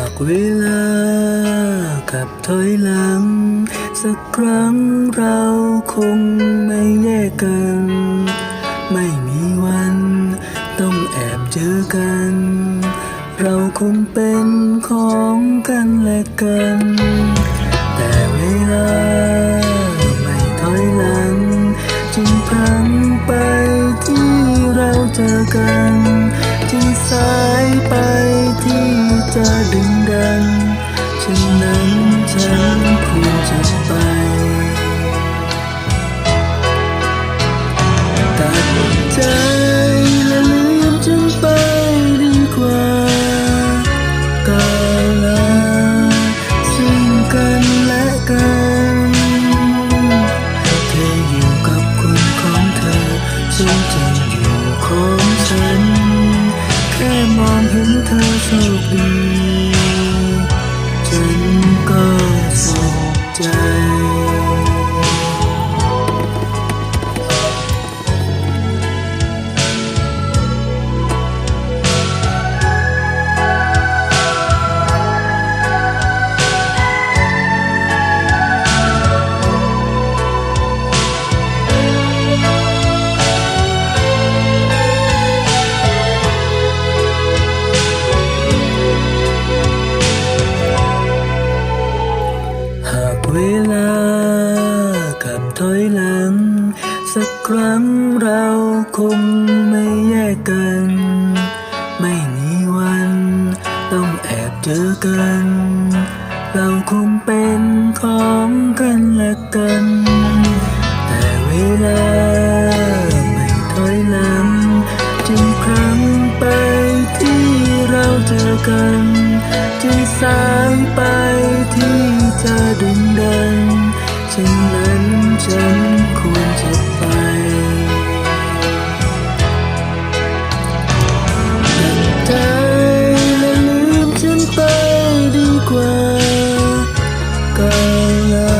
ากเวลากับถอยหลัง สักครั้งเราคงไม่แยกกัน ไม่มีวัน ต้องแอบเจอกัน เราคงเป็นของกันและกัน แต่เวลา ใจและลืมจึงไปดีกว่ากาวลาซึ่งกันและกันเธออยู่กับคนของเธอฉันจะอยู่ของฉัน แค่มองเห็นเธอโชคดี เวลากับถอยหลัง สักครั้งเราคงไม่แยกกัน ไม่มีวัน ต้องแอบเจอกัน เราคงเป็นของกันและกัน แต่เวลาไม่ถอยหลังจึงครั้งไปที่เราเจอกัน จึงสายไป ที่จะดึงดันฉะนั้นฉันควรจะไปตัดใจและลืมฉันไปดีกว่าก้าวลา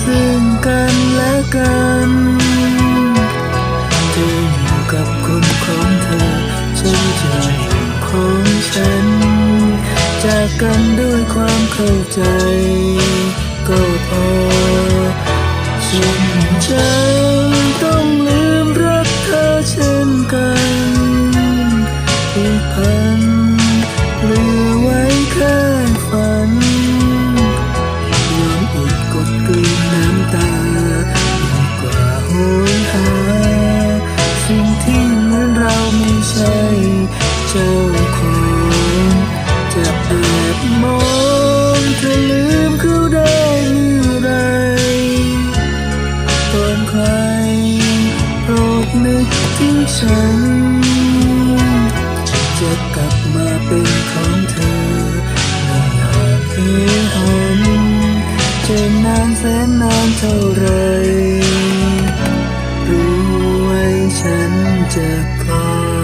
ซึ่งกันและกันเธออยู่กับคนของเธอฉันจะอยู่ของฉันจากกันด้วยความ เข้าใจก็พอฉันใจต้อง ทิ้งฉัน จะกลับมาเป็นของเธอไม่อยากเพียหันจะนานแสนนานเท่าไร รู้ไว้ฉันจะคอย